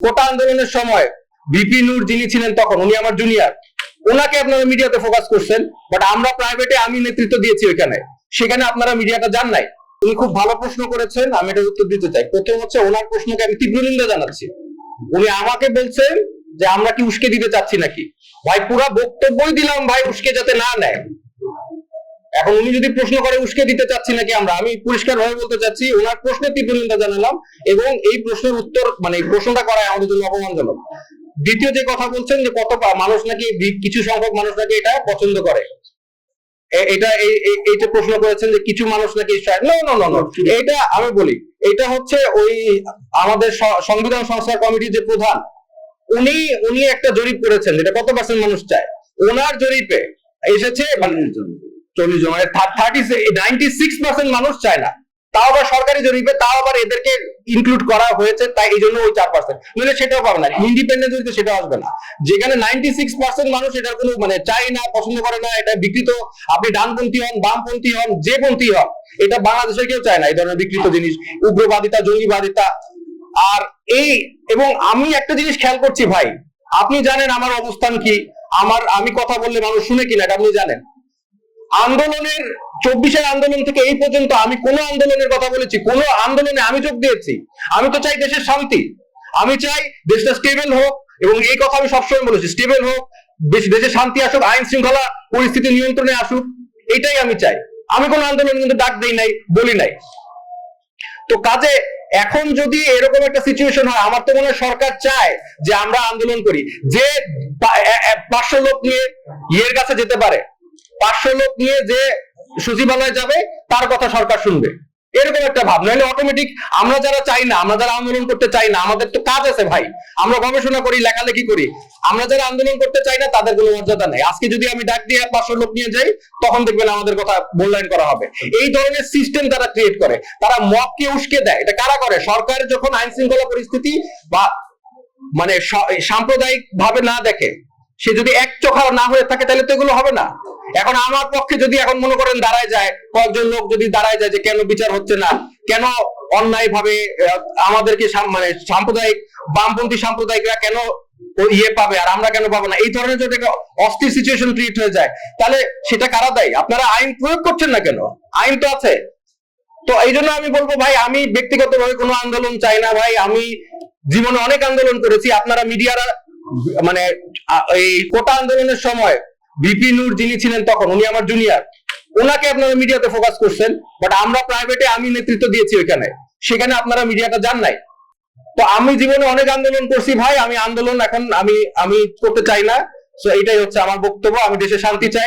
কোটা আন্দোলনের সময় বিপি নূর যিনি ছিলেন তখন, উনি আমার জুনিয়র ওনাকে আপনারা মিডিয়াতে ফোকাস করছেন বাট আমরা প্রাইভেটে আমি নেতৃত্ব দিয়েছি ওইখানে। সেখানে আপনারা মিডিয়াটা জান নাই। উনি খুব ভালো প্রশ্ন করেছেন, আমি এটার উত্তর দিতে চাই। প্রথম হচ্ছে ওনার প্রশ্নকে আমি তীব্র নিন্দা জানাচ্ছি। উনি আমাকে বলছেন যে আমরা কি উস্কে দিতে চাচ্ছি নাকি? ভাই, পুরা বক্তব্যই দিলাম ভাই উস্কে যাতে না নেয়। এখন উনি যদি প্রশ্ন করে উস্কে দিতে চাচ্ছি নাকি আমরা, আমি পরিষ্কার ভাবে বলতে চাচ্ছি, ওনার প্রশ্নের তীব্র নিন্দা জানালাম এবং এই প্রশ্নের উত্তর মানে প্রশ্নটা করায় আমাদের জন্য অপমানজনক। দ্বিতীয় যে কথা বলছেন যে কত মানুষ নাকি কিছু সংখ্যক মানুষ নাকি এটা পছন্দ করে। এটা এই- এইটা প্রশ্ন করেছেন যে কিছু মানুষ নাকি এটা আমি বলি, এটা হচ্ছে ওই আমাদের সংবিধান সংস্কার কমিটির যে প্রধান, উনি উনি একটা জরিপ করেছেন, যেটা কত পার্সেন্ট মানুষ চায়? ওনার জরিপে এসেছে মানে চল্লিশ জন। থার্টি নাইনটি সিক্স পার্সেন্ট মানুষ চায় না। তাও আবার সরকারি জরিপে, তাও আবার এদেরকে ইনক্লুড করা হয়েছে, তাই এই জন্য ওই চার পার্সেন্ট নইলে সেটাও পাবে না। সেটা আসবে না। যেখানে নাইনটি সিক্স পার্সেন্ট মানুষ এটার কোনো মানে চাই না, পছন্দ করে না, এটা বিকৃত, আপনি ডানপন্থী হন, বামপন্থী হন, যে পন্থী হন, এটা বাংলাদেশে কেউ চায় না, এই ধরনের বিকৃত জিনিস, উগ্রবাদিতা, জঙ্গিবাদিতা। আর এই, এবং আমি একটা জিনিস খেয়াল করছি ভাই, আপনি জানেন আমার অবস্থান কি? আমার, আমি কথা বললে মানুষ শুনে কিনা, এটা আপনি জানেন। আন্দোলনের, চব্বিশের আন্দোলন থেকে এই পর্যন্ত আমি কোন আন্দোলনের কথা বলেছি, কোন আন্দোলনে আমি যোগ দিয়েছি। আমি তো চাই দেশের শান্তি। আমি চাই দেশটা স্টেবল হোক এবং এই কথা আমি সবসময় বলেছি স্টেবল হোক, দেশে শান্তি আসুক, আইন শৃঙ্খলা পরিস্থিতি নিয়ন্ত্রণে আসুক, এটাই আমি চাই। আমি কোন আন্দোলন কিন্তু ডাক দিই নাই, বলি নাই। তো কাজে এখন যদি এরকম একটা সিচুয়েশন হয়, আমার তো মনে হয় সরকার চায় যে আমরা আন্দোলন করি, যে পাঁচশো লোক নিয়ে ইয়ের কাছে যেতে পারে পাঁচশো লোক নিয়ে যে সচিবালয়ে যাবে, তার কথা সরকার শুনবে। এরকম একটা ভাব। নাহলে অটোমেটিক আমরা যারা চাই না, আমরা যারা আন্দোলন করতে চাই না, আমাদের তো কাজ আছে ভাই। আমরা গবেষণা করি, লেখালেখি করি। আমরা যারা আন্দোলন করতে চাই না, তাদের কোনো মর্যাদা নেই। আজকে যদি আমি ডাক দিয়ে পাঁচশো লোক নিয়ে যাই, তখন দেখবেন আমাদের কথা মূল্যায়ন করা হবে। এই ধরনের সিস্টেম তারা ক্রিয়েট করে। তারা মবকে উস্কে দেয়। এটা কারা করে? সরকার যখন আইন শৃঙ্খলা পরিস্থিতি বা মানে সাম্প্রদায়িক ভাবে না দেখে, সে যদি এক চোখা না হয়ে থাকে, তাহলে তো এগুলো হবে না। এখন আমার পক্ষে যদি এখন মনে করেন দাঁড়ায় যায়, কয়েকজন লোক যদি দাঁড়ায় যায় যে কেন বিচার হচ্ছে না, কেন অন্যায় ভাবে আমাদেরকে মানে সাম্প্রদায়িক, বামপন্থী সাম্প্রদায়িকরা কেন ইয়ে পাবে আর আমরা কেন পাবো না? এই ধরনের যদি অস্থির সিচুয়েশন ক্রিয়েট হয়ে যায়, তাহলে সেটা কারা দেয়? আপনারা আইন প্রয়োগ করছেন না কেন? আইন তো আছে। তো এই জন্য আমি বলব ভাই, আমি ব্যক্তিগতভাবে কোনো আন্দোলন চাই না ভাই। আমি জীবনে অনেক আন্দোলন করেছি। আপনারা মিডিয়ারা মানে এই কোটা আন্দোলনের সময় ভিপি নূর যিনি ছিলেন তখন, উনি আমার জুনিয়র ওনাকে আপনারা মিডিয়াতে ফোকাস করছেন বাট আমরা প্রাইভেটে আমি নেতৃত্ব দিয়েছি ওইখানে। সেখানে আপনারা মিডিয়াটা জান নাই। তো আমি জীবনে অনেক আন্দোলন করছি ভাই, আমি আন্দোলন এখন আমি আমি করতে চাই না। তো এটাই হচ্ছে আমার বক্তব্য, আমি দেশে শান্তি চাই।